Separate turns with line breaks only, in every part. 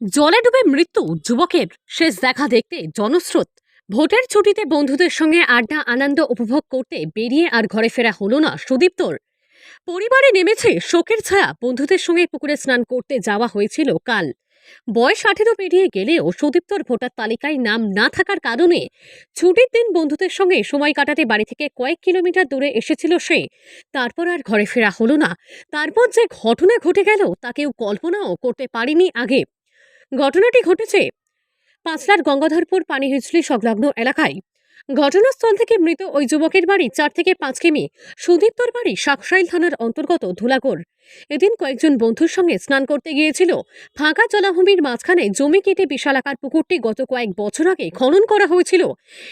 জলে ডুবে মৃত্যু যুবকের শেষ দেখা দেখতে জনস্রোত। ভোটের ছুটিতে বন্ধুদের সঙ্গে আড্ডা, আনন্দ উপভোগ করতে বেরিয়ে আর ঘরে ফেরা হলো না সুদীপ্তর পরিবারে নেমেছে শোকের ছায়া, বন্ধুদের সঙ্গে পুকুরে স্নান করতে যাওয়া হয়েছিল কাল। বয়স আঠেরো পেরিয়ে গেলেও সুদীপ্তর ভোটার তালিকায় নাম না থাকার কারণে ছুটির দিন বন্ধুদের সঙ্গে সময় কাটাতে বাড়ি থেকে কয়েক কিলোমিটার দূরে এসেছিল সে। তারপর আর ঘরে ফেরা হলো না। তারপর যে ঘটনা ঘটে গেল, তা কেউ কল্পনাও করতে পারেনি আগে। ঘটনাটি ঘটেছে পাঁচলার গঙ্গাধরপুর পানি পানিহিজলি সংলগ্ন এলাকায়। ঘটনাস্থল থেকে মৃত ওই যুবকের বাড়ি চার থেকে পাঁচ কিমি সুদীপ্তর বাড়ি শাকসাইল থানার অন্তর্গত ধুলাগড়। এদিন কয়েকজন বন্ধুর সঙ্গে স্নান করতে গিয়েছিল। ফাঁকা জলাভূমির মাঝখানে জমি কেটে বিশালাকার পুকুরটি গত কয়েক বছর আগে খনন করা হয়েছিল।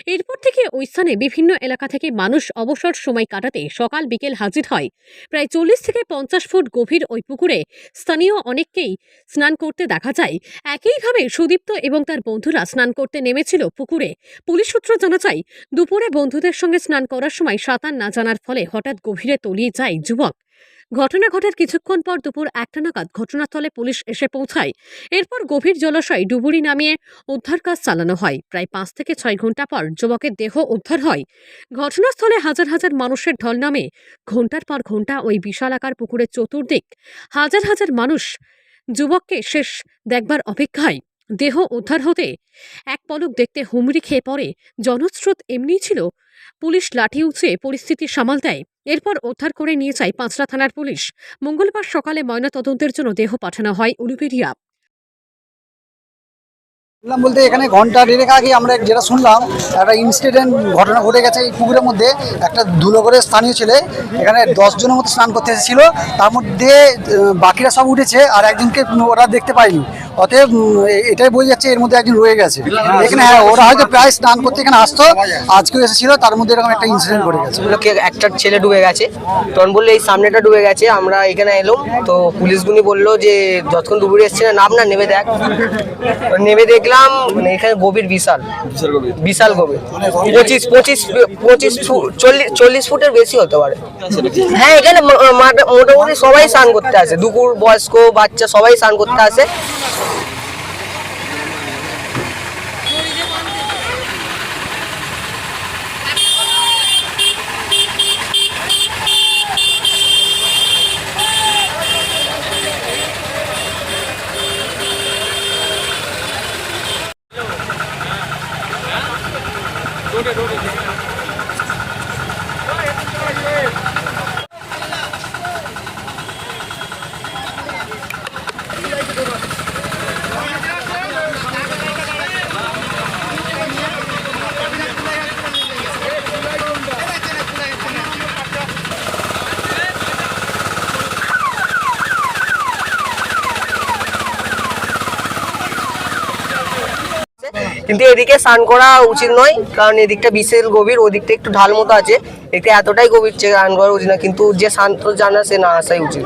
এরপর থেকে ওই স্থানে বিভিন্ন এলাকা থেকে মানুষ অবসর সময় কাটাতে সকাল বিকেল হাজির হয়। প্রায় চল্লিশ থেকে পঞ্চাশ ফুট গভীর ওই পুকুরে স্থানীয় অনেককেই স্নান করতে দেখা যায়। একইভাবে সুদীপ্ত এবং তার বন্ধুরা স্নান করতে নেমেছিল পুকুরে। পুলিশ সূত্র জানা যায়, দুপুরে বন্ধুদের সঙ্গে স্নান করার সময় সাঁতার না জানার ফলে হঠাৎ গভীরে তলিয়ে যায় যুবক। ঘটনা ঘটার কিছুক্ষণ পর দুপুর একটা নাগাদ ঘটনাস্থলে পুলিশ এসে পৌঁছায়। এরপর গভীর জলাশয়ে ডুবুরি নামিয়ে উদ্ধার কাজ চালানো হয়। প্রায় পাঁচ থেকে ছয় ঘণ্টা পর যুবকের দেহ উদ্ধার হয়। ঘটনাস্থলে হাজার হাজার মানুষের ঢল নামে ঘণ্টার পর ঘণ্টা ওই বিশালাকার পুকুরের চতুর্দিক হাজার হাজার মানুষ যুবককে শেষ দেখবার অপেক্ষায় দেহ উদ্ধার হতে এক পলক দেখতে হুমড়ি খেয়ে পড়ে। জনস্রোত এমনিই ছিল। পুলিশ লাঠি উঁচে পরিস্থিতি সামাল দেয়। এরপর উদ্ধার করে নিয়ে যায় পাঁচরা থানার পুলিশ। মঙ্গলবার সকালে ময়নাতদন্তের জন্য দেহ পাঠানো হয় উলুপেরিয়া
শুনলাম বলতে এখানে ঘণ্টা দেড়েক আগে আমরা যেটা শুনলাম, একটা ইনসিডেন্ট ঘটনা ঘটে গেছে এই পুকুরের মধ্যে। একটা ধুলো করে স্থানীয় ছেলে, এখানে দশজনের মতো স্নান করতে এসেছিল। তার মধ্যে বাকিরা সব উঠেছে আর একজনকে ওরা দেখতে পায়নি। অতএব এটাই বোঝা যাচ্ছে এর মধ্যে একজন রয়ে গেছে। এখানে হ্যাঁ ওরা হয়তো প্রায় স্নান করতে এখানে আসতো আজকেও এসেছিল তার মধ্যে এরকম একটা ইনসিডেন্ট ঘটে গেছে।
লোকে একটা ছেলে ডুবে গেছে। তখন বলল এই সামনেটা ডুবে গেছে আমরা এখানে এলাম। তো পুলিশগুনি বলল যে যতক্ষণ ডুবে এসছে না নাম না নেমে দেখ। তো নেমে দেখলাম মানে এখানে গভীর বিশাল। বিশাল গভীর। পঁচিশ পঁচিশ পঁচিশ ফুট চল্লিশ চল্লিশ ফুটের বেশি হতে পারে। হ্যাঁ এখানে মোটামুটি সবাই স্নান করতে আসে। দুপুর বয়স্ক বাচ্চা সবাই স্নান করতে আসে। doğru doğru. কিন্তু এদিকে স্নান করা উচিত নয়, কারণ এদিকটা বিশেষ গভীর, ওদিকটা একটু ঢাল মতো আছে। এটা এতটাই গভীর চেয়ে স্নান করা উচিত না, কিন্তু যে শান্ত জানা সে না আসাই উচিত।